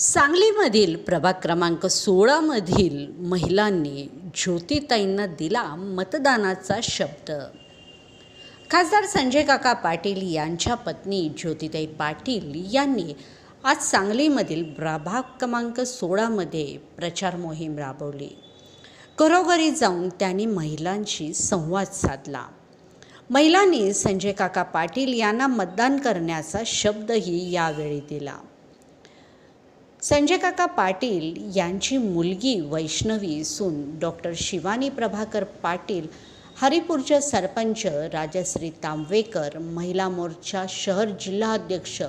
सांगलीमधील प्रभाग क्रमांक सोळामधील महिलांनी ज्योतिताईंना दिला मतदानाचा शब्द. खासदार संजय काका पाटील यांच्या पत्नी ज्योतिताई पाटील यांनी आज सांगलीमधील प्रभाग क्रमांक सोळामध्ये प्रचार मोहीम राबवली. घरोघरी जाऊन त्यांनी महिलांशी संवाद साधला. महिलांनी संजय काका पाटील यांना मतदान करण्याचा शब्दही यावेळी दिला. संजय काका पाटील यांची मुलगी वैष्णवी सून डॉक्टर शिवानी प्रभाकर पाटील हरिपूरच्या सरपंच राजश्री तांबवेकर महिला मोर्चा शहर जिल्हाध्यक्ष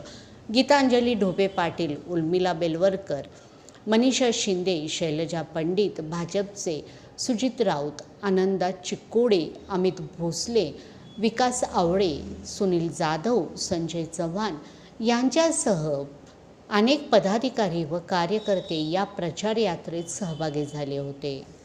गीतांजली ढोबे पाटील उर्मिला बेलवरकर मनीषा शिंदे शैलजा पंडित भाजपचे सुजित राऊत आनंदा चिक्कोडे अमित भोसले विकास आवळे सुनील जाधव संजय चव्हाण यांच्यासह अनेक पदाधिकारी व कार्यकर्ते या प्रचार यात्रेत सहभागी झाले होते.